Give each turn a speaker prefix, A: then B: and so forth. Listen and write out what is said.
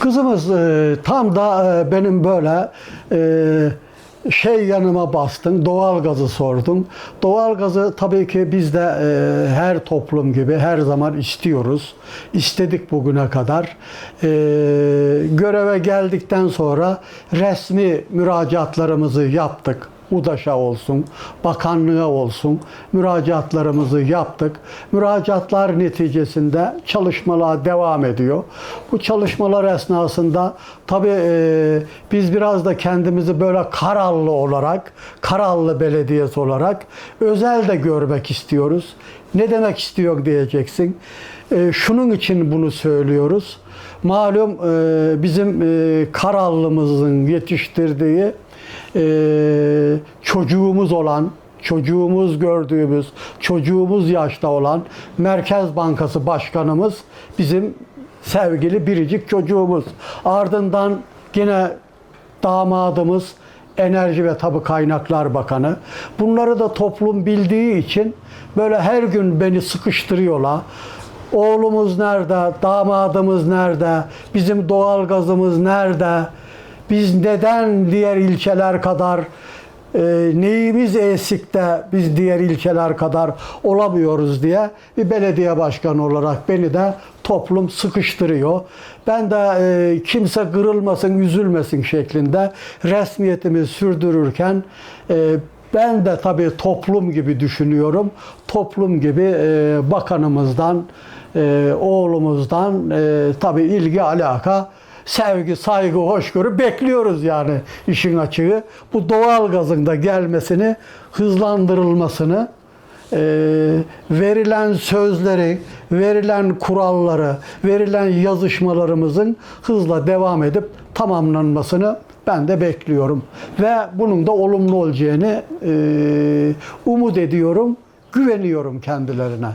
A: Kızımız e, tam da e, benim böyle e, şey yanıma bastın, doğalgazı sordun. Doğalgazı tabii ki biz de e, her toplum gibi her zaman istiyoruz. İstedik bugüne kadar. E, göreve geldikten sonra resmi müracaatlarımızı yaptık. UDAŞ'a olsun, bakanlığa olsun müracaatlarımızı yaptık. Müracaatlar neticesinde çalışmalar devam ediyor. Bu çalışmalar esnasında tabii e, biz biraz da kendimizi böyle Karallı olarak, Karallı Belediyesi olarak özel de görmek istiyoruz. Ne demek istiyor diyeceksin. E, şunun için bunu söylüyoruz. Malum e, bizim e, Karallımızın yetiştirdiği e, çocuğumuz olan, çocuğumuz gördüğümüz, çocuğumuz yaşta olan Merkez Bankası Başkanımız bizim sevgili biricik çocuğumuz. Ardından yine damadımız Enerji ve Tabi Kaynaklar Bakanı. Bunları da toplum bildiği için böyle her gün beni sıkıştırıyorlar. Oğlumuz nerede? Damadımız nerede? Bizim doğalgazımız nerede? Biz neden diğer ilçeler kadar e, neyimiz eksik de biz diğer ilçeler kadar olamıyoruz diye bir belediye başkanı olarak beni de toplum sıkıştırıyor. Ben de e, kimse kırılmasın, üzülmesin şeklinde resmiyetimi sürdürürken e, ben de tabii toplum gibi düşünüyorum. Toplum gibi e, bakanımızdan, e, oğlumuzdan e, tabii ilgi alaka sevgi, saygı, hoşgörü bekliyoruz yani işin açığı. Bu doğal gazın da gelmesini, hızlandırılmasını, e, verilen sözleri, verilen kuralları, verilen yazışmalarımızın hızla devam edip tamamlanmasını ben de bekliyorum. Ve bunun da olumlu olacağını e, umut ediyorum, güveniyorum kendilerine.